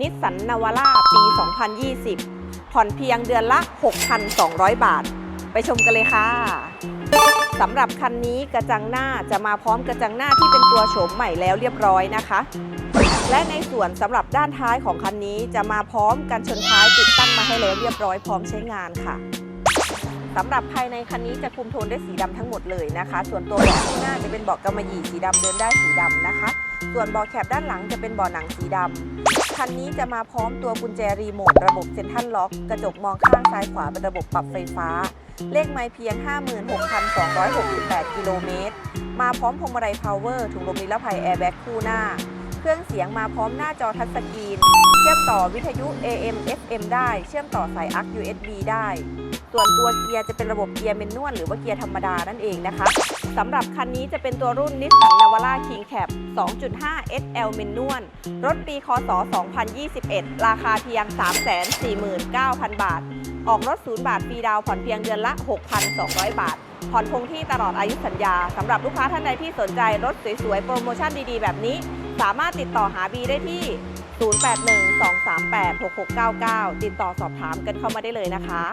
นิสสันนาวาร่าปี 2020 ผ่อนเพียงเดือนละ 6,200 บาท ไปชมกันเลยค่ะสำหรับคันนี้กระจังหน้าจะมาพร้อมกระจังหน้าที่เป็นตัวโฉมใหม่แล้วเรียบร้อยนะคะ และในส่วนสำหรับด้านท้ายของคันนี้จะมาพร้อมกันชนท้ายติดตั้งมาให้แล้วเรียบร้อยพร้อมใช้งานค่ะ สำหรับภายในคันนี้จะคุมโทนด้วยสีดำทั้งหมดเลยนะคะ ส่วนตัวเบาะข้างหน้าจะเป็นเบาะกำมะหยี่สีดำเดินได้สีดำนะคะ ส่วนเบาะแคปด้านหลังจะเป็นเบาะหนังสีดำคันนี้จะมาพร้อมตัวกุญแจรีโมทระบบเซ็นทรัลล็อก กระจกมองข้างซ้ายขวาเป็นระบบปรับไฟฟ้า เลขไม้เพียง 56,268 กิโลเมตร มาพร้อมพวงมาลัยพาวเวอร์ถุงลมนิรภัยแอร์แบ็กคู่หน้า เครื่องเสียงมาพร้อมหน้าจอทัชสกรีน เชื่อมต่อวิทยุ AM FM ได้ เชื่อมต่อสายอัก USB ได้ ส่วนตัวเกียร์จะเป็นระบบเกียร์เมนนวลหรือว่าเกียร์ธรรมดานั่นเองนะคะสำหรับคันนี้จะเป็นตัวรุ่น Nissan Navara King Cab 2.5 SL เมนนวลรถปีคศ 2021 ราคาเพียง 349,000 บาท ออกรถศูนย์บาทฟรีดาวผ่อนเพียงเดือนละ 6,200 บาทผ่อนคงที่ตลอดอายุสัญญาสำหรับลูกค้าท่านใดที่สนใจรถสวยๆ โปรโมชั่นดีๆ แบบนี้ สามารถติดต่อหาบีได้ที่ 0812386699 ติดต่อสอบถามกันเข้ามาได้เลยนะคะ